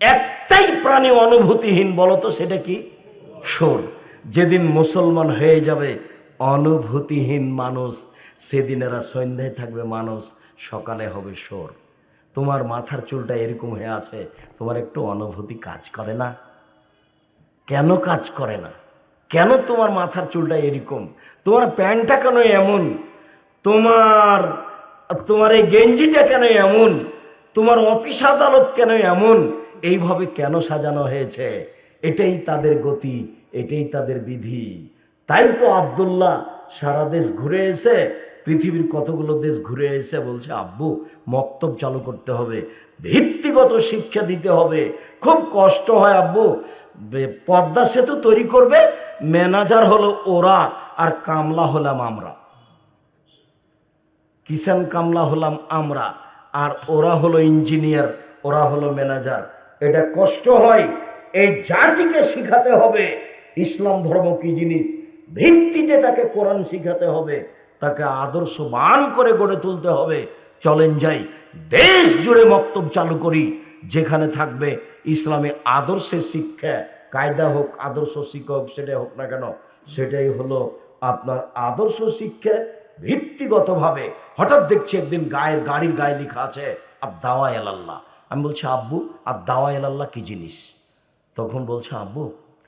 একটাই প্রাণী অনুভূতিহীন বলতো সেটা কি? সোর যেদিন মুসলমান হয়ে যাবে, অনুভূতিহীন মানুষ, সেদিন এরা সন্ধ্যায় থাকবে মানুষ, সকালে হবে সোর তোমার মাথার চুলটা এরকম হয়ে আছে, তোমার একটু অনুভূতি কাজ করে না? কেন কাজ করে না? কেন তোমার মাথার চুলটা এরকম? তোমার প্যান্টটা কেন এমন? তোমার তোমার এই গেঞ্জিটা কেন এমন? তোমার অফিস আদালত কেন এমন? এইভাবে কেন সাজানো হয়েছে? এটাই তাদের গতি, এটাই তাদের বিধি। তাই তো আবদুল্লাহ সারা দেশ ঘুরে এসে, পৃথিবীর কতগুলো দেশ ঘুরে এসে বলছে, আব্বু, মক্তব চালু করতে হবে, ভিত্তিগত শিক্ষা দিতে হবে। খুব কষ্ট হয়, আব্বু। পদ্মা সেতু তৈরি করবে, ম্যানেজার হলো ওরা আর কামলা হলাম আমরা। কিষান কামলা হলাম আমরা, আর ওরা হলো ইঞ্জিনিয়ার, ওরা হলো ম্যানেজার। এটা কষ্ট হয়, এই জাতিকে শিখাতে হবে। ইসলাম ধর্ম কি জিনিস? ভিত্তিতে তাকে কোরআন শিখাতে হবে, তাকে আদর্শবান করে গড়ে তুলতে হবে। চলেন যাই, দেশ জুড়ে মক্তব চালু করি, যেখানে থাকবে ইসলামী আদর্শের শিক্ষা। কায়দা হোক, আদর্শ শিক্ষা হোক সেটাই হোক না কেন, সেটাই হলো আপনার আদর্শ শিক্ষা ভিত্তিগতভাবে। হঠাৎ দেখছি একদিন গায়ের, গাড়ির গায়ে লেখা আছে আর দাওয়া এলাল্লাহ আমি বলছি, আব্বু, আর দাওয়া এলাল্লাহ কী জিনিস? তখন বলছে, আব্বু,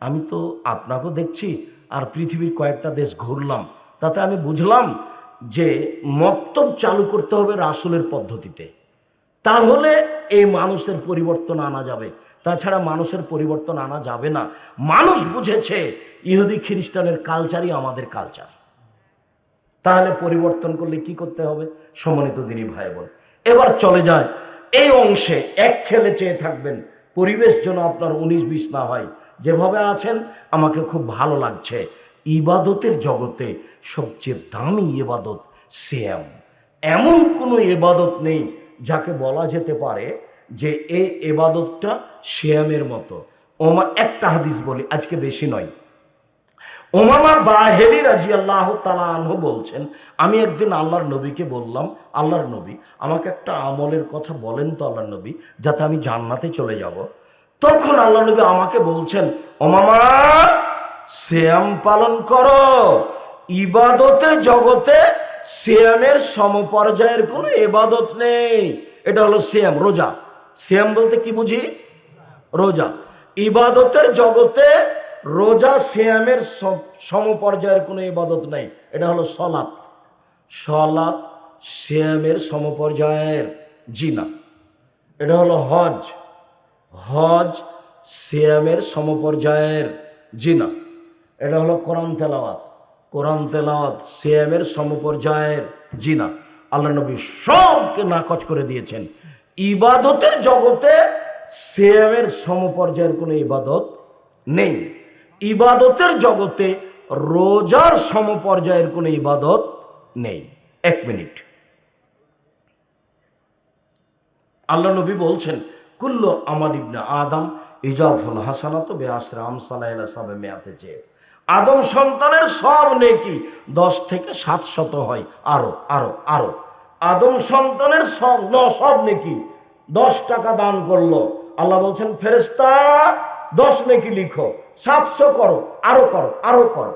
আমি তো আপনাকেও দেখছি, আর পৃথিবীর কয়েকটা দেশ ঘুরলাম। তাতে আমি বুঝলাম যে মক্তব চালু করতে হবে রাসুলের পদ্ধতিতে। তাহলে এই মানুষের পরিবর্তন আনা যাবে। তাছাড়া মানুষের পরিবর্তন আনা যাবে না। মানুষ বুঝেছে, ইহুদি খ্রিস্টানের কালচারই আমাদের কালচার তাহলে পরিবর্তন করলে কি করতে হবে? সম্মানিত দিনী ভাই বোন, এবার চলে যায় এই অংশে এক খেলে চেয়ে থাকবেন। পরিবেশ যেন আপনার উনিশ বিশ না হয়। যেভাবে আছেন, আমাকে খুব ভালো লাগছে। ইবাদতের জগতে সবচেয়ে দামি ইবাদত শ্যাম এমন কোনো এবাদত নেই যাকে বলা যেতে পারে যে এই এবাদতটা শ্যামের মতো। ওমা একটা হাদিস বলি, আজকে বেশি নয়। ওমামা বাহেলি রাজি আল্লাহ তালাহ বলছেন, আমি একদিন আল্লাহর নবীকে বললাম, আল্লাহর নবী, আমাকে একটা আমলের কথা বলেন তো আল্লাহর নবী, যাতে আমি জান্নাতে চলে যাব। তখন আল্লাহ নবী আমাকে বলছেন ওমামা শ্যাম পালন করো। ইবাদতে জগতে শ্যামের সমপর্যায়ের কোনো ইবাদত নেই। এটা হলো শ্যাম রোজা। শ্যাম বলতে কি বুঝি? রোজা। ইবাদতের জগতে রোজা শ্যামের সম- সমপর্যায়ের কোনো ইবাদত নাই। এটা হলো সলাৎ। সলাৎ শ্যামের সমপর্যায়ের জিনা। এটা হলো হজ। হজ শ্যামের সমপর্যায়ের জিনা। এটা হলো কোরআন তেলাওয়াত। কোরআন তেলাওয়াত শ্যামের সমপর্যায়ের জিনা। আল্লাহ নবী সবকে নাকচ করে দিয়েছেন। ইবাদতের জগতে শ্যামের সমপর্যায়ের কোনো ইবাদত নেই। ইবাদতের জগতে রোজার সমপর্যায়ের কোনো ইবাদত নেই। এক মিনিট। আল্লাহ নবী বলছেন, কুল্ল আমার ইবনে আদম ইজাফুল হাসানাত বে আশ্রাম সালাইলা সাবে মেয়াতে চেয়ে আদম সন্তানের সব নেকি দশ থেকে সাত শত হয়, আরও আরও আরও। আদম সন্তানের সব ন, সব নেকি দশ টাকা দান করল। আল্লাহ বলছেন ফেরেস্তা দশ নেকি লিখো, সাতশো করো, আরও করো আরও করো।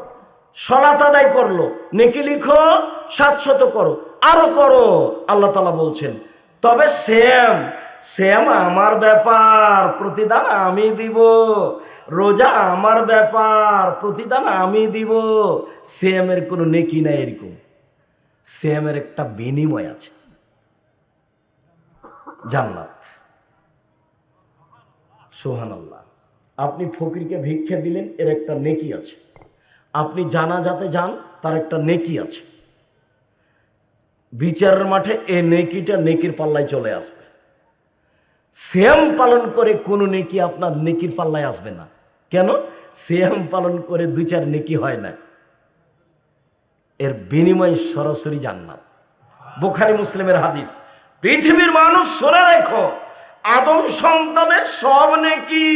সলাত আদায় করল, নেকি লিখো, সাতশত করো, আরও করো, আল্লাহ তালা বলছেন। তবে শ্যাম শ্যাম আমার ব্যাপার, প্রতিদান আমি দিব। রোজা আমার ব্যাপার, প্রতিদান আমি দিব। শ্যামের কোনো নেকি নাই এরকম। শ্যামের একটা বিনিময় আছে। জান্নাত। সোহান আল্লাহ আপনি ফকিরকে ভিক্ষা দিলেন, এর একটা নেকি আছে। আপনি জানা যাতে যান, তার একটা নেকি আছে। বিচারের মাঠে এ নেকিটা নেকির পাল্লায় চলে আসবে। শ্যাম পালন করে কোনো নেকি আপনার নেকির পাল্লায় আসবে না। কেন? শ্যাম পালন করে দুই চার নেকি হয় না। এর বিনিময় সরাসরি জান্নাত। বোখারি মুসলিমের হাদিস, পৃথিবীর মানুষ শুনে রেখো, আদম সন্তানের সব নেকি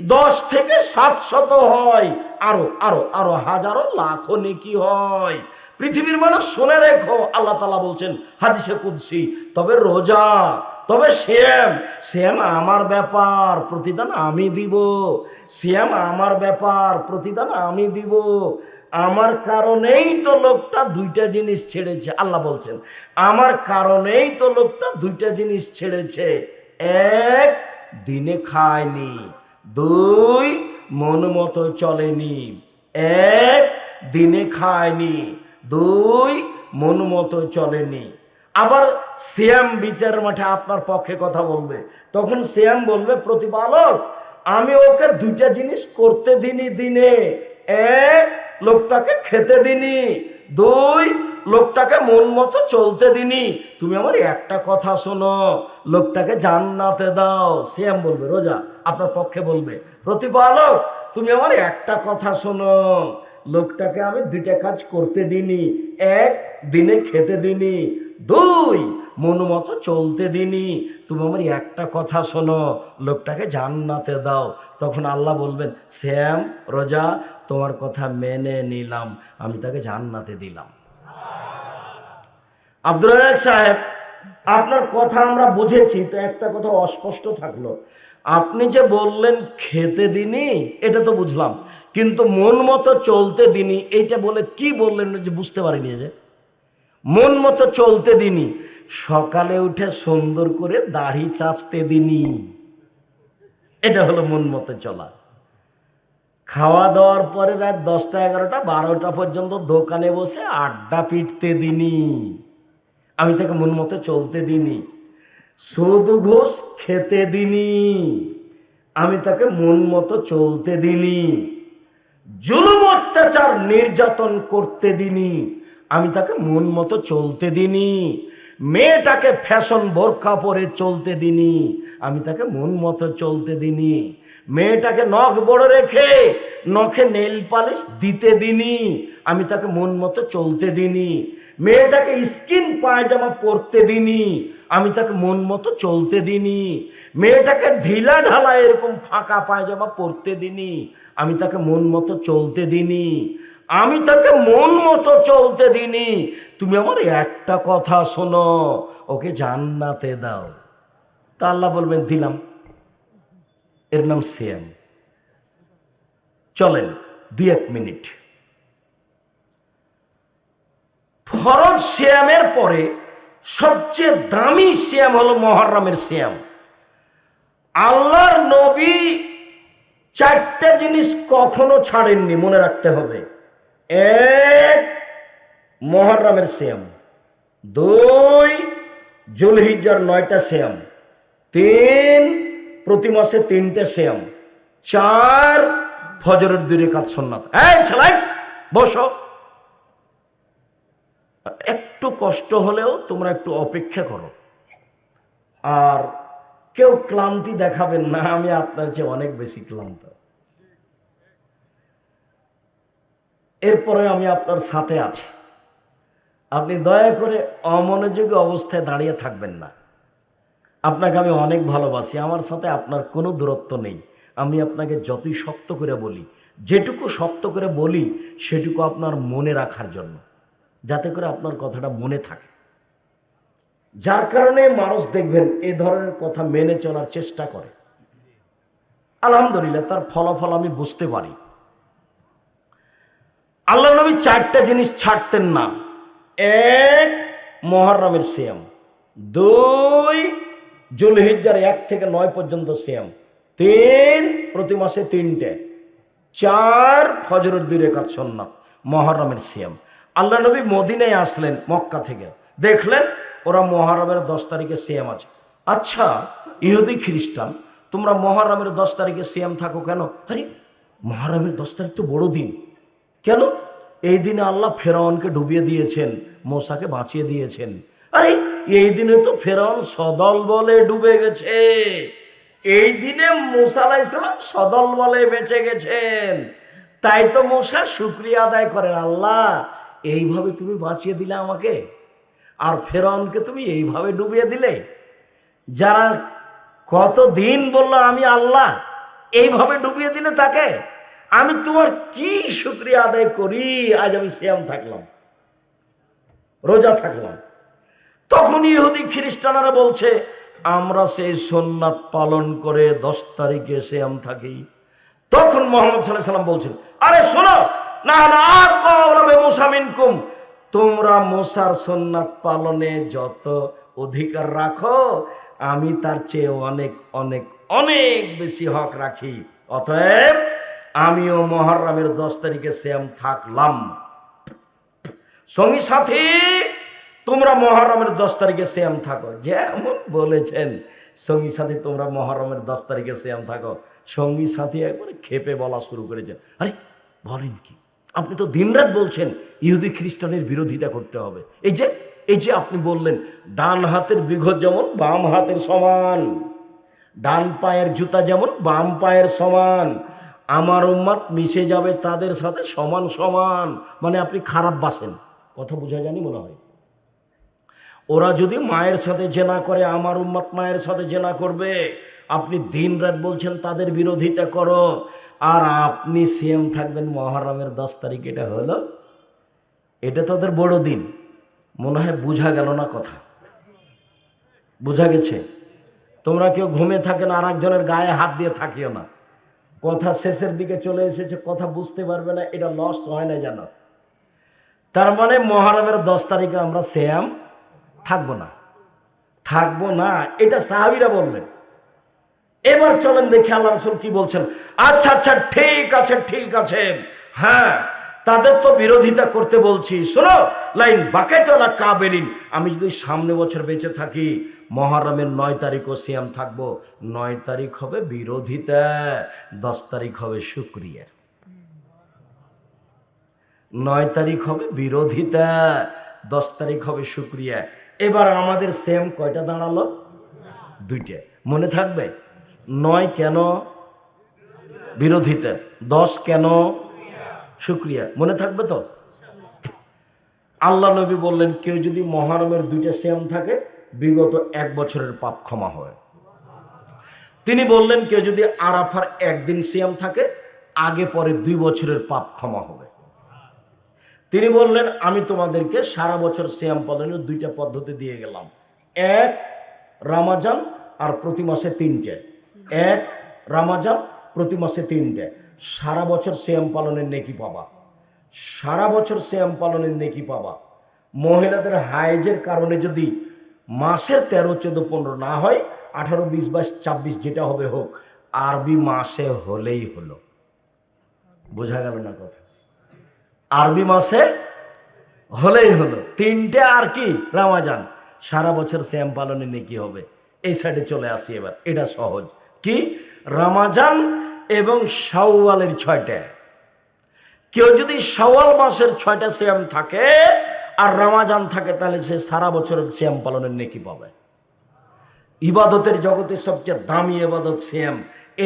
দশ থেকে সাতশত হয়। আরও আরও আরও হাজারো লাখো নেকি হয়। পৃথিবীর মানুষ শুনে রেখো, আল্লাহ তালা বলছেন, হাদিসে কুদ্সি, তবে রোজা, তবে শ্যাম শ্যাম আমার ব্যাপার, প্রতিদান আমি দিব। শ্যাম আমার ব্যাপার, প্রতিদান আমি দিব। আমার কারণেই তো লোকটা দুইটা জিনিস ছেড়েছে, আল্লাহ বলছেন। আমার কারণেই তো লোকটা দুইটা জিনিস ছেড়েছে। এক, দিনে খায়নি। দুই, মন মতো চলেনি। এক, দিনে খায়নি। দুই, মন মতো চলেনি। আবার শ্যাম বিচার মাঠে আপনার পক্ষে কথা বলবে। তখন শ্যাম বলবে, প্রতিপালক, আমি ওকে দুইটা জিনিস করতে দিনি দিনে। এক, লোকটাকে খেতে দিনি। দুই, লোকটাকে মন মতো চলতে দিনি। তুমি আমার একটা কথা শোনো, লোকটাকে জান্নাতে দাও। শ্যাম বলবে, রোজা আপনার পক্ষে বলবে। প্রতিপালক, তুমি আমার একটা কথা শোনো। লোকটাকে আমি দুইটা কাজ করতে দিনি এক, দিনে খেতে দিনি দুই, মন মতো চলতে দিনি তুমি আমার একটা কথা শোনো, লোকটাকে জান্নাতে দাও। তখন আল্লাহ বলবেন, শ্যাম, রোজা, তোমার কথা মেনে নিলাম। আমি তাকে জান্নাতে দিলাম। আব্দুল সাহেব, আপনার কথা আমরা বুঝেছি, তো একটা কথা অস্পষ্ট থাকল। আপনি যে বললেন খেতে দিনি, এটা তো বুঝলাম। কিন্তু মন মতো চলতে দিনি, এইটা বলে কি বললেন যে বুঝতে পারিনি যে? মন মতো চলতে দিনি, সকালে উঠে সুন্দর করে দাড়ি চাচতে দিনি। এটা হলো মন মতো চলা। খাওয়া দাওয়ার পরে রাত দশটা, এগারোটা, বারোটা পর্যন্ত দোকানে বসে আড্ডা পিটতে দিনি। আমি তাকে মন মতো চলতে দিনি। সুদ ঘোষ খেতে দিনি। আমি তাকে মন মতো চলতে দিনি। জুলুম অত্যাচার নির্যাতন করতে দিনি। আমি তাকে মন মতো চলতে দিনি। মেয়েটাকে ফ্যাশন বোরখা পরে চলতে দিনি। আমি তাকে মন মতো চলতে দিনি। মেয়েটাকে নখ বড় রেখে নখে নেল পালিশ দিতে দিনি। আমি তাকে মন মতো চলতে দিনি। মেয়েটাকে স্কিন পায়জামা পরতে দিনি। আমি তাকে মন মতো চলতে দিনি মেয়েটাকে ঢিলা ঢালা এরকম ফাঁকা পায়জামা পরতে দিনি আমি তাকে মন মতো চলতে দিনি আমি তাকে মন মতো চলতে দিনি তুমি আমার একটা কথা শোনো, ওকে জান্নাতে দাও। তা আল্লাহ বলবেন, দিলাম। এর নাম সিয়াম। চলেন, দুই এক মিনিট। ফরজ শ্যামের পরে সবচেয়ে দামি শ্যাম হলো মহরমের শ্যাম আল্লাহর নবী চারটা জিনিস কখনো ছাড়েননি, মনে রাখতে হবে। এক, মহরমের শ্যাম দুই জুলহিজার নয়টা শ্যাম তিন, প্রতি মাসে তিনটে শ্যাম চার, ফজরের দুই রেখাত সন্ন্যাত এই ছেলাই বসো। একটু কষ্ট হলেও তোমরা একটু অপেক্ষা করো। আর কেউ ক্লান্তি দেখাবেন না, আমি আপনার চেয়ে অনেক বেশি ক্লান্ত। এরপরে আমি আপনার সাথে আছি। আপনি দয়া করে অমনোযোগী অবস্থায় দাঁড়িয়ে থাকবেন না। আপনাকে আমি অনেক ভালোবাসি, আমার সাথে আপনার কোনো দূরত্ব নেই। আমি আপনাকে যতই শক্ত করে বলি, যেটুকু শক্ত করে বলি, সেটুকু আপনার মনে রাখার জন্য। যাতে করে আপনার কথাটা মনে থাকে। যার কারণে মানুষ দেখবেন এই ধরনের কথা মেনে চলার চেষ্টা করে। আলহামদুলিল্লাহ, তার ফলাফল আমি বুঝতে পারি। আল্লাহ নবী চারটা জিনিস ছাড়তেন না। এক, মহরমের সিয়াম। দুই, জুলহিজ্জার এক থেকে নয় পর্যন্ত সিয়াম। তিন, প্রতি মাসে তিনটে। চার, ফজরের দুই রেখাত সন্ন্যাত মহরমের সিয়াম। আল্লাহ নবী মদিনায় আসলেন, মক্কা থেকে। দেখলেন ওরা মহরমের দশ তারিখে সিয়াম আছে। আচ্ছা ইহুদি খ্রিস্টান, তোমরা মহরমের দশ তারিখে সিয়াম থাকো কেন? আরে, মহরমের দশ তারিখ তো বড় দিন। কেন? এই দিনে আল্লাহ ফেরাউনকে ডুবিয়ে দিয়েছেন, মোসাকে বাঁচিয়ে দিয়েছেন। আরে, এই দিনে তো ফেরাউন সদল বলে ডুবে গেছে। এই দিনে মোসা ইসলাম সদল বলে বেঁচে গেছেন। তাই তো মোসা শুক্রিয়া আদায় করেন আল্লাহ। এইভাবে তুমি বাঁচিয়ে দিলে আমাকে? আর ফেরাউনকে তুমি এইভাবে ডুবিয়ে দিলে? যারা কত দিন বলল আমি আল্লাহ, এইভাবে ডুবিয়ে দিলে তাকে? আমি তোমার কি শুক্রিয়া আদায় করি? আজ আমি শ্যাম থাকলাম, রোজা থাকলাম। তখন ইহুদি খ্রিস্টানরা বলছে, আমরা সেই সোননাথ পালন করে দশ তারিখে শ্যাম থাকি। তখন মোহাম্মদ সাল্লাহ সাল্লাম বলছেন, আরে শোনো না না তোমরা মোসার সোননাথ পালনে যত অধিকার রাখো, আমি তার চেয়ে অনেক অনেক অনেক বেশি হক রাখি। অতএব আমিও মহরমের দশ তারিখে শ্যাম থাকলাম। সঙ্গী সাথী, তোমরা মহরমের দশ তারিখে শ্যাম থাকো। যেমন বলেছেন, সঙ্গী সাথী, তোমরা মহরমের দশ তারিখে শ্যাম থাকো। সঙ্গী সাথী একবারে খেপে বলা শুরু করেছেন আরে, বলেন কি? আপনি তো দিনরাত বলছেন, ইহুদি খ্রিস্টানের বিরোধিতা করতে হবে। এই যে এই যে আপনি বললেন, ডান হাতের বিঘত যেমন, বাম হাতের সমান। ডান পায়ের জুতা যেমন, বাম পায়ের সমান। আমার উম্মাদ মিশে যাবে তাদের সাথে সমান সমান। মানে আপনি খারাপ বাসেন। কথা বোঝা জানি মনে হয়? ওরা যদি মায়ের সাথে জেনা করে, আমার উম্মত মায়ের সাথে জেনা করবে। আপনি দিন রাত বলছেন, তাদের বিরোধিতা করো। আর আপনি সিএম থাকবেন মহরমের দশ তারিখ, এটা হলো, এটা তোদের বড় দিন। মনে হয় বোঝা গেল না কথা। বোঝা গেছে? তোমরা কেউ ঘুমে থাকে না আর একজনের গায়ে হাত দিয়ে থাকিও না। কথা শেষের দিকে চলে এসেছে, কথা বুঝতে পারবে না, এটা লস হয় না জানো তার মানে মহরমের দশ তারিখে আমরা শ্যাম থাকব না। থাকব না, এটা সাহাবিরা বললেন। এবার চলেন দেখি আল্লাহ রসুল কি বলছেন। আচ্ছা আচ্ছা ঠিক আছে ঠিক আছে। হ্যাঁ তাদের তো বিরোধিতা করতে বলছি। শোনো, লাইন বাকেতলা কাবেরিন। আমি যদি সামনে বছর বেঁচে থাকি, মহারমের নয় তারিখও সিয়াম থাকব। নয় তারিখ হবে বিরোধিতা, দশ তারিখ হবে শুক্রিয়া। নয় তারিখ হবে বিরোধিতা, দশ তারিখ হবে শুক্রিয়া। এবার আমাদের সেম কয়টা দাঁড়াল? দুইটা। মনে থাকবে? নয় কেন? বিরোধিতা। দশ কেন? শুক্রিয়া। মনে থাকবে তো? আল্লাহ নবী বললেন, কেউ যদি মহারমের দুইটা শ্যাম থাকে, বিগত এক বছরের পাপ ক্ষমা হয়। তিনি বললেন, কেউ যদি আরাফার একদিন শ্যাম থাকে, আগে পরে দুই বছরের পাপ ক্ষমা হবে। তিনি বললেন, আমি তোমাদেরকে সারা বছর শ্যাম পালনের দুইটা পদ্ধতি দিয়ে গেলাম। এক, রামাজান, আর প্রতি মাসে তিনটে। এক, রামাজান প্রতি মাসে তিনটে সারা বছর শ্যাম পালনের নেকি পাবা। সারা বছর শ্যাম পালনের নেকি পাবা। মহিলাদের হাইজের কারণে যদি মাসের তেরো, চোদ্দ, পনেরো না হয়, আঠারো, বিশ, বাইশ, ছাব্বিশ যেটা হবে হোক, আরবি মাসে হলেই হলো। বোঝা গেল না কথা? আরবি মাসে হলেই হলো। তিনটে আর কি? রামাজান। সারা বছর শ্যাম পালনে নেকি হবে। এই সাইডে চলে আসি এবার। এটা সহজ। কি? রামাজান এবং সাওয়ালের ছয়টা। কেউ যদি সাওয়াল মাসের ছয়টা শ্যাম থাকে আর রামাজান থাকে, তাহলে সে সারা বছরের শ্যাম পালনের নেকি পাবে। ইবাদতের জগতে সবচেয়ে দামি এবাদত শ্যাম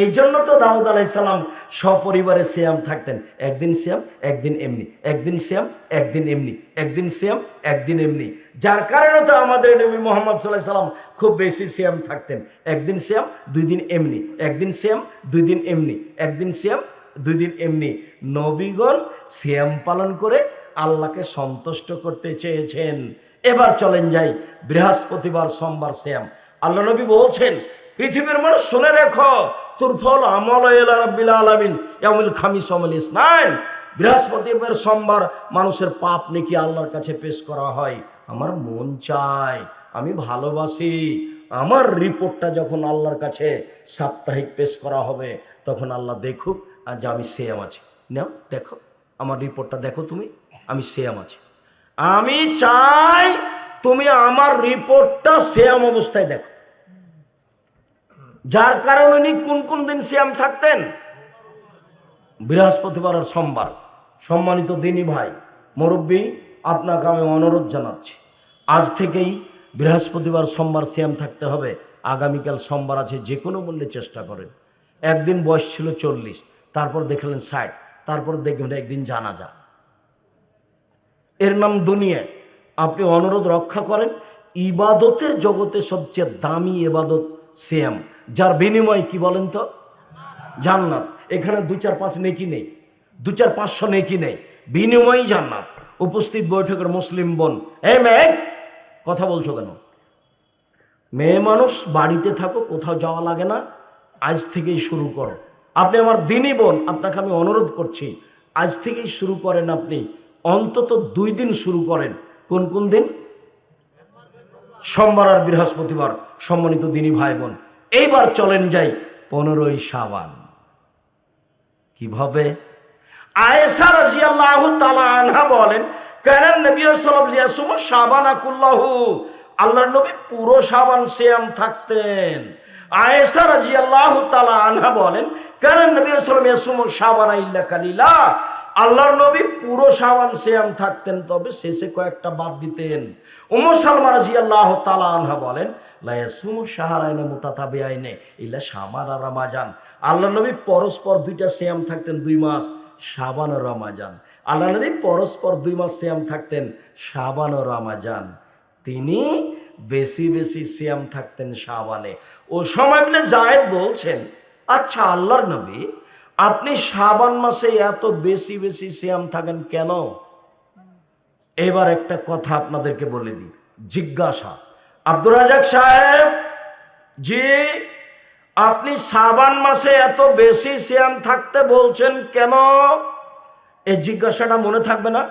এই জন্য তো দাউদ আলাইসালাম সপরিবারে শ্যাম থাকতেন। একদিন শ্যাম একদিন এমনি। একদিন শ্যাম একদিন এমনি। একদিন শ্যাম একদিন এমনি। যার কারণে তো আমাদের নবী মোহাম্মদ সাল্লাহ সাল্লাম খুব বেশি শ্যাম থাকতেন। একদিন শ্যাম দুই দিন এমনি। একদিন শ্যাম দুই দিন এমনি। একদিন শ্যাম দুই দিন এমনি। নবীগণ শ্যাম পালন করে আল্লাহকে সন্তুষ্ট করতে চেয়েছেন। এবার চলেন যাই বৃহস্পতিবার, সোমবার শ্যাম আল্লাহ নবী বলছেন, পৃথিবীর মানুষ শুনে রেখো তোর ফল আমল আলামিন। ইয়ামুল খামিস আমল ইসনাইন। বৃহস্পতিবার সোমবার মানুষের পাপ নাকি আল্লাহর কাছে পেশ করা হয়। আমার মন চায়, আমি ভালোবাসি। আমার রিপোর্টটা যখন আল্লাহর কাছে সাপ্তাহিক পেশ করা হবে, তখন আল্লাহ দেখুক আর যে আমি সেম আছি। নাও, দেখো, আমার রিপোর্টটা দেখো তুমি, আমি সেম আছি। আমি চাই তুমি আমার রিপোর্টটা সেম অবস্থায় দেখো। যার কারণে উনি কোন কোন দিন সিয়াম থাকতেন? বৃহস্পতিবার আর সোমবার। সম্মানিত দিনী ভাই, মুরব্বী, আপনাকে আমি অনুরোধ জানাচ্ছি, আজ থেকেই বৃহস্পতিবার, সোমবার শ্যাম থাকতে হবে। আগামীকাল সোমবার আছে, যে কোনো মূল্যে চেষ্টা করেন। একদিন বয়স ছিল চল্লিশ, তারপর দেখলেন ষাট, তারপর দেখবেন একদিন জানা যা। এর নাম দুনিয়া। আপনি অনুরোধ রক্ষা করেন, ইবাদতের জগতে সবচেয়ে দামি ইবাদত শ্যাম যার বিনিময় কি বলেন তো? জান্নাত। এখানে দু চার পাঁচ নেকি নেই। দু চার পাঁচশো নেকি নেই। বিনিময় জান্নাত। উপস্থিত বৈঠকের মুসলিম বোন। এ মেঘ কথা বলছো কেন? মেয়ে মানুষ বাড়িতে থাকো, কোথাও যাওয়া লাগে না। আজ থেকেই শুরু করো। আপনি আমার দিনই বোন, আপনাকে আমি অনুরোধ করছি, আজ থেকেই শুরু করেন আপনি। অন্তত দুই দিন শুরু করেন। কোন কোন দিন? সোমবার আর বৃহস্পতিবার, সম্মানিত দিনী ভাই বোন। এইবার চলেন যাই পনেরোই সাবান কীভাবে? রাজিয়াল্লাহু তাআলা আনহা বলেন কানান নবী সাল্লাল্লাহু আলাইহি ওয়াসাল্লাম শাবানা কুল্লাহু। আল্লাহর নবী পুরো শাবান সিয়াম থাকতেন। আয়েশা রাজিয়াল্লাহু তাআলা আনহা বলেন কানান নবী ইল্লা কালিলা। আল্লাহর নবী পুরো শাবান সিয়াম থাকতেন, তবে শেষে কয়েকটা বাদ দিতেন। উম্মু সালমা রাদিয়াল্লাহু তাআলা আনহা বলেন, লা ইয়াসুমু শাহরাইনে মুতাতাবিআইনে ইল্লা শাবান আর রমাজান। আল্লাহর নবী পরস্পর দুইটা সিয়াম থাকতেন দুই মাস, শাবান ও রমাজান। আল্লাহ নবী পরস্পর দুই মাস সিয়াম থাকতেন, শাবান ও রমাজান। তিনি বেশি বেশি সিয়াম থাকতেন শাবানে। ও সময় মিলে জায়েদ বলছেন আচ্ছা আল্লাহর নবী আপনি শাবান মাসে এত বেশি বেশি সিয়াম থাকেন কেন? এবার একটা কথা আপনাদেরকে বলে দিই, জিজ্ঞাসা। আব্দুর রাজাক সাহেব, জি, আপনি সাবান মাসে এত বেশি সিয়াম থাকতে বলছেন কেন? এই জিজ্ঞাসাটা মনে থাকবে না?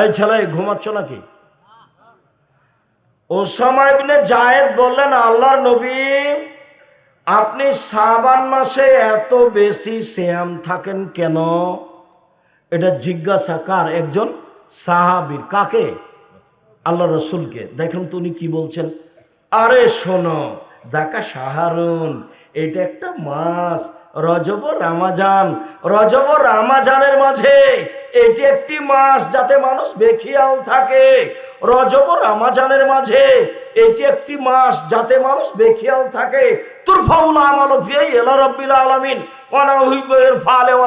এই ছেলে, ঘুমাচ্ছ নাকি? ও সময় জায়েদ বললেন, আল্লাহর নবী আপনি সাবান মাসে এত বেশি শ্যাম থাকেন কেন? এটা জিজ্ঞাসা কার? একজন সাহাবীর। কাকে? আল্লাহ রসুলকে। দেখেন তো উনি কি বলছেন। আরে শোনো, দেখা সাহারুন, এটা একটা মাস। রজব রামাজান, রজব রামাজানের মাঝে এটি একটি মাস যাতে মানুষ বেখিয়াল থাকে। রজব রামাজানের মাঝে এটি একটি মাস যাতে মানুষ বেখিয়াল থাকে।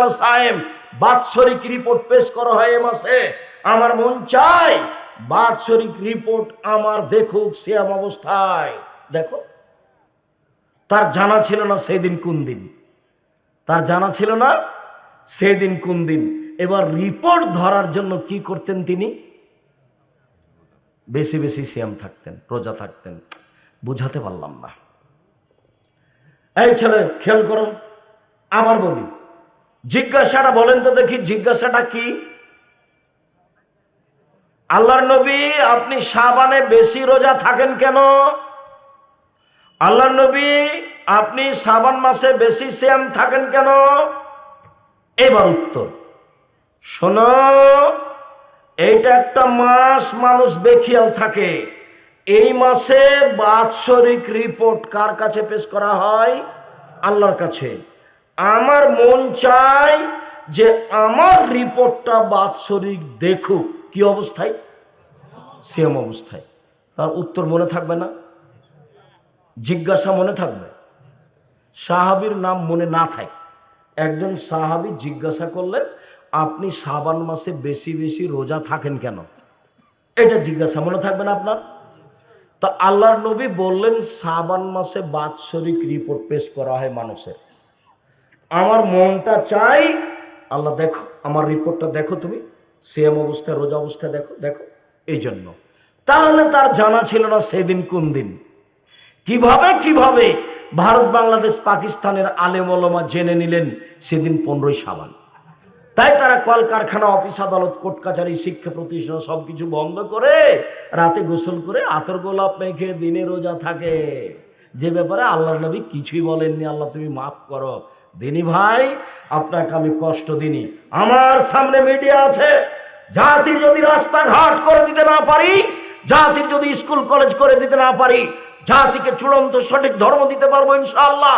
সায়েম। বাৎসরিক রিপোর্ট পেশ করা হয় এ মাসে। আমার মন চায় বাৎসরিক রিপোর্ট আমার দেখুক শ্যাম অবস্থায়। দেখো, তার জানা ছিল না সেদিন কোন দিন। তার জানা ছিল না সেদিন কোন দিন। এবার রিপোর্ট ধরার জন্য কি করতেন তিনি? বেশি বেশি শ্যাম থাকতেন, প্রজা থাকতেন, বুঝাতে পারলাম না। এই ছেলে, খেয়াল করো, আবার বলি, জিজ্ঞাসাটা বলেন তো দেখি, জিজ্ঞাসাটা কি? আল্লাহর নবী, আপনি সাবানে বেশি রোজা থাকেন কেন? আল্লাহর নবী, আপনি সাবান মাসে বেশি শ্যাম থাকেন কেন? এবার উত্তর, শোনো এইটা একটা মাস মানুষ বেখিয়াল থাকে। এই মাসে বাৎসরিক রিপোর্ট কার কাছে পেশ করা হয়? আল্লাহর কাছে। আমার মন চায় যে আমার রিপোর্টটা বাৎসরিক দেখুক। কি অবস্থায়? সেম অবস্থায়। তার উত্তর মনে থাকবে না? জিজ্ঞাসা মনে থাকবে? সাহাবির নাম মনে না থাকে। একজন সাহাবি জিজ্ঞাসা করলেন আপনি সাবান মাসে বেশি বেশি রোজা থাকেন কেন? এটা জিজ্ঞাসা, মনে থাকবে না আপনার? তা আল্লাহর নবী বললেন, সাবান মাসে বাৎসরিক রিপোর্ট পেশ করা হয় মানুষের। আমার মনটা চাই, আল্লাহ দেখো, আমার রিপোর্টটা দেখো তুমি। সেম অবস্থায়, রোজা অবস্থায় দেখো দেখো এই জন্য তাহলে তার জানা ছিল না সেদিন কোন দিন। কীভাবে কীভাবে? ভারত, বাংলাদেশ, পাকিস্তানের আলেম জেনে নিলেন সেদিন পনেরোই সাবান। তাই তারা কলকারখানা, অফিস আদালত কোর্ট কাছারি শিক্ষা প্রতিষ্ঠান সবকিছু বন্ধ করে রাতে গোসল করে আতর গোলাপ মেখে দিনে রোজা থাকে। যে ব্যাপারে আল্লাহ নবী কিছুই বলেননি, আল্লাহ তুমি মাফ করো। দিনী ভাই, আপনাকে আমি কষ্ট দিনি আমার সামনে মিডিয়া আছে। জাতির যদি রাস্তাঘাট করে দিতে না পারি, জাতির যদি স্কুল, কলেজ করে দিতে না পারি, জাতিকে চূড়ান্ত সঠিক ধর্ম দিতে পারব ইনশাআল্লাহ।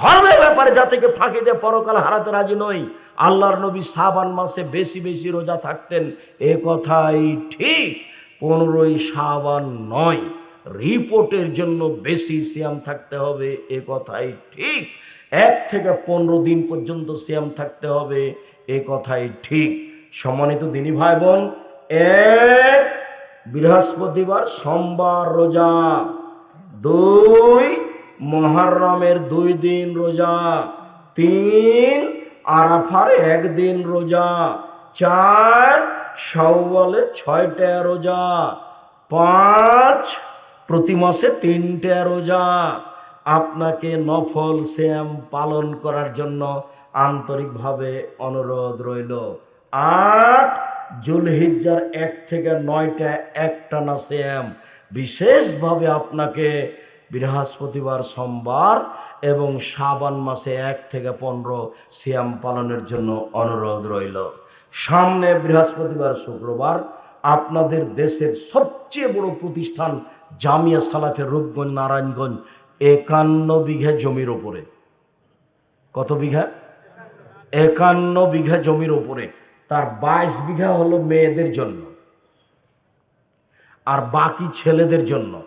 ধর্মের ব্যাপারে জাতিকে ফাঁকি দিয়ে পরকাল হারাতে রাজি নই। আল্লাহর নবী সাবান মাসে বেশি বেশি রোজা থাকতেন। এ কথাই ঠিক, পনেরোই সাবান নয়, রিপোর্টের জন্য বেশি সিয়াম থাকতে হবে, এ কথাই ঠিক। এক থেকে পনেরো দিন পর্যন্ত সিয়াম থাকতে হবে, এ কথাই ঠিক। সম্মানিত দিনী ভাই বোন এক বৃহস্পতিবার সোমবার রোজা, দুই মহারমের দুই দিন রোজা, তিন আরাফার একদিন রোজা, চার শাওয়ালের ছয়টা রোজা, পাঁচ প্রতি মাসে তিনটে রোজা। আপনাকে নফল শ্যাম পালন করার জন্য আন্তরিকভাবে অনুরোধ রইল। আট জুলহিজ্জার এক থেকে নয়টা একটানা শ্যাম। বিশেষভাবে আপনাকে বৃহস্পতিবার, সোমবার এবং শ্রাবণ মাসে এক থেকে পনেরো শ্যাম পালনের জন্য অনুরোধ রইল। সামনে বৃহস্পতিবার, শুক্রবার আপনাদের দেশের সবচেয়ে বড় প্রতিষ্ঠান জামিয়া সালাফের রূপগঞ্জ, নারায়ণগঞ্জ, একান্ন বিঘা জমির ওপরে কত বিঘা? একান্ন বিঘা জমির ওপরে তার বাইশ বিঘা হলো মেয়েদের জন্য আর বাকি ছেলেদের জন্য।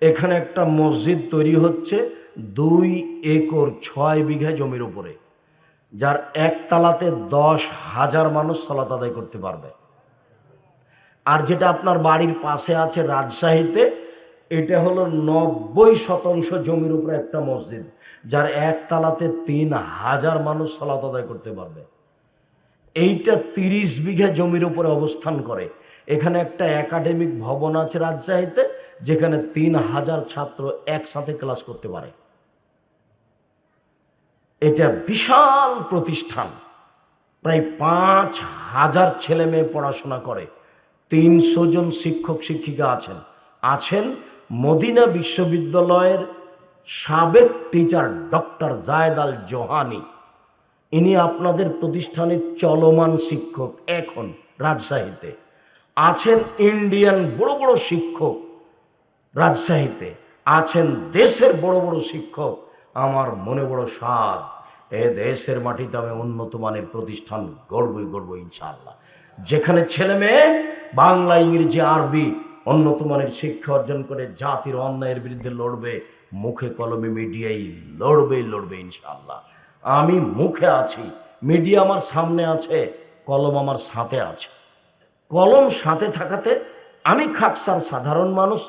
এখানে একটা মসজিদ তৈরি হচ্ছে। দুই একর ছয় বিঘা জমির উপরে, যার একতলাতে দশ হাজার মানুষ সলাত আদায় করতে পারবে। আর যেটা আপনার বাড়ির পাশে আছে রাজশাহীতে, এটা হলো নব্বই শতাংশ জমির উপরে একটা মসজিদ, যার একতলাতে তিন হাজার মানুষ সলাত আদায় করতে পারবে। এইটা তিরিশ বিঘা জমির উপরে অবস্থান করে। এখানে একটা একাডেমিক ভবন আছে রাজশাহীতে, যেখানে তিন হাজার ছাত্র একসাথে ক্লাস করতে পারে। এটা বিশাল প্রতিষ্ঠান। প্রায় পাঁচ হাজার ছেলে মেয়ে পড়াশোনা করে। তিনশো জন শিক্ষক, শিক্ষিকা আছেন। আছেন মদিনা বিশ্ববিদ্যালয়ের সাবেক teacher doctor Zayed al Johani. ইনি আপনাদের প্রতিষ্ঠানের চলমান শিক্ষক এখন রাজশাহীতে। আছেন ইন্ডিয়ান বড় বড় শিক্ষক রাজশাহীতে। আছেন দেশের বড় বড় শিক্ষক আমার মনে বড় স্বাদ। এ দেশের মাটিতে আমি উন্নত মানের প্রতিষ্ঠান গড়বই গড়ব ইনশাআল্লাহ। যেখানে ছেলে মেয়ে, বাংলা, ইংরেজি, আরবি উন্নত মানের শিক্ষা অর্জন করে জাতির অন্যায়ের বিরুদ্ধে লড়বে, মুখে কলমে মিডিয়াই লড়বেই লড়বে ইনশাআল্লাহ। আমি মুখে আছি, মিডিয়া আমার সামনে আছে, কলম আমার সাথে আছে। কলম সাথে থাকাতে আমি খাকসার সাধারণ মানুষ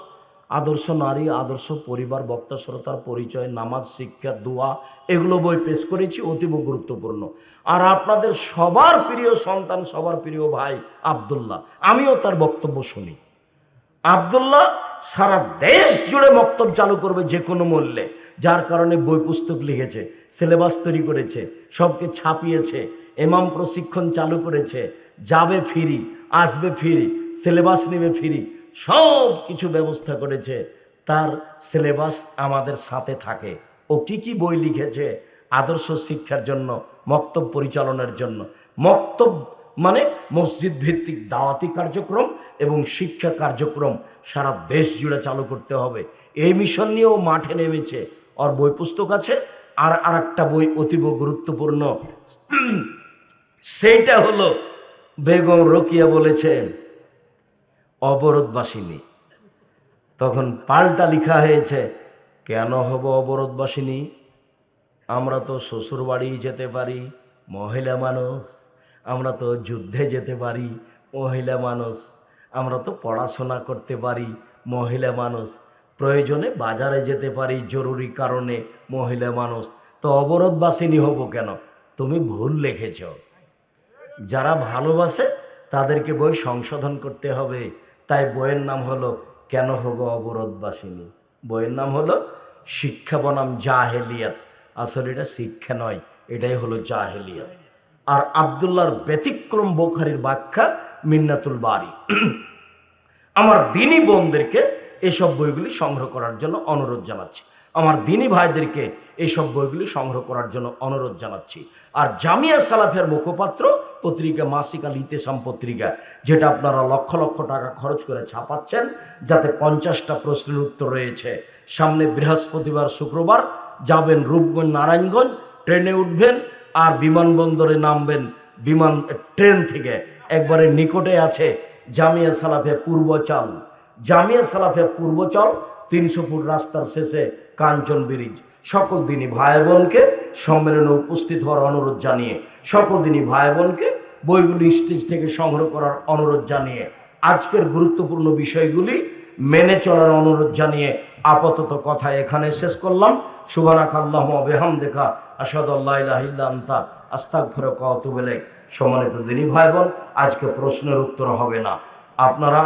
আদর্শ নারী, আদর্শ পরিবার, বক্তা, শ্রোতার পরিচয়, নামাজ, শিক্ষা, দোয়া, এগুলো বই পেশ করেছি, অতীব গুরুত্বপূর্ণ। আর আপনাদের সবার প্রিয় সন্তান, সবার প্রিয় ভাই আবদুল্লাহ। আমিও তার বক্তব্য শুনি। আবদুল্লাহ সারা দেশ জুড়ে বক্তব্য চালু করবে যে কোনো মূল্যে। যার কারণে বই পুস্তক লিখেছে, সিলেবাস তৈরি করেছে, সবকে ছাপিয়েছে, এমাম প্রশিক্ষণ চালু করেছে, যাবে ফিরি, আসবে ফিরি, সিলেবাস নেবে ফিরি সব কিছু ব্যবস্থা করেছে। তার সিলেবাস আমাদের সাথে থাকে। ও কি কি বই লিখেছে আদর্শ শিক্ষার জন্য, মক্তব পরিচালনার জন্য। মক্তব মানে মসজিদ ভিত্তিক দাওয়াতি কার্যক্রম এবং শিক্ষা কার্যক্রম সারা দেশ জুড়ে চালু করতে হবে। এই মিশন নিয়েও মাঠে নেমেছে। ওর বই পুস্তক আছে। আর আর একটা বই অতীব গুরুত্বপূর্ণ। সেইটা হলো বেগম রকিয়া বলেছেন অবরোধবাসিনী। তখন পাল্টা লেখা হয়েছে, কেন হব অবরোধবাসিনী? আমরা তো শ্বশুর বাড়ি যেতে পারি, মহিলা মানুষ। আমরা তো যুদ্ধে যেতে পারি, মহিলা মানুষ। আমরা তো পড়াশোনা করতে পারি, মহিলা মানুষ। প্রয়োজনে বাজারে যেতে পারি, জরুরি কারণে মহিলা মানুষ। তো অবরোধবাসিনী হব কেন? তুমি ভুল লিখেছ। যারা ভালোবাসে, তাদেরকে বই সংশোধন করতে হবে। তাই বইয়ের নাম হলো কেন হব অবরোধবাসিনী? বইয়ের নাম হলো শিক্ষা বনাম জাহেলিয়াত। আসলে এটা শিক্ষা নয়, এটাই হলো জাহেলিয়াত। আর আবদুল্লাহর ব্যতিক্রম বোখারির ব্যাখ্যা মিন্নাতুল বাড়ি আমার দিনী বোনদেরকে এসব বইগুলি সংগ্রহ করার জন্য অনুরোধ জানাচ্ছি। আমার দিনী ভাইদেরকে এইসব বইগুলি সংগ্রহ করার জন্য অনুরোধ জানাচ্ছি। আর জামিয়া সালাফের মুখপাত্র পত্রিকা মাসিক আল ইতেসাম পত্রিকা, যেটা আপনারা লক্ষ লক্ষ টাকা খরচ করে ছাপাচ্ছেন, যাতে পঞ্চাশটা প্রশ্নের উত্তর রয়েছে। সামনে বৃহস্পতিবার, শুক্রবার যাবেন রূপগঞ্জ, নারায়ণগঞ্জ, ট্রেনে উঠবেন আর বিমানবন্দরে নামবেন বিমান ট্রেন থেকে। একবারে নিকটে আছে জামিয়া সালাফে পূর্বচাল। জামিয়া সালাফে পূর্বচল তিনশো ফুট রাস্তার শেষে কাঞ্চন ব্রিজ। সকল দিনই ভাই বোনকে সম্মেলনে উপস্থিত হওয়ার অনুরোধ জানিয়ে, সকল দিনই ভাই বোনকে বইগুলি স্টেজ থেকে সংগ্রহ করার অনুরোধ জানিয়ে, আজকের গুরুত্বপূর্ণ বিষয়গুলি মেনে চলার অনুরোধ জানিয়ে আপাতত কথা এখানে শেষ করলাম। সুবানাক আল্লাহ বেহাম দেখা আসাদ আল্লাহ আস্তাক ফেরক কত বেলেক সম্মানিত দিনী ভাই বোন, আজকে প্রশ্নের উত্তর হবে না। আপনারা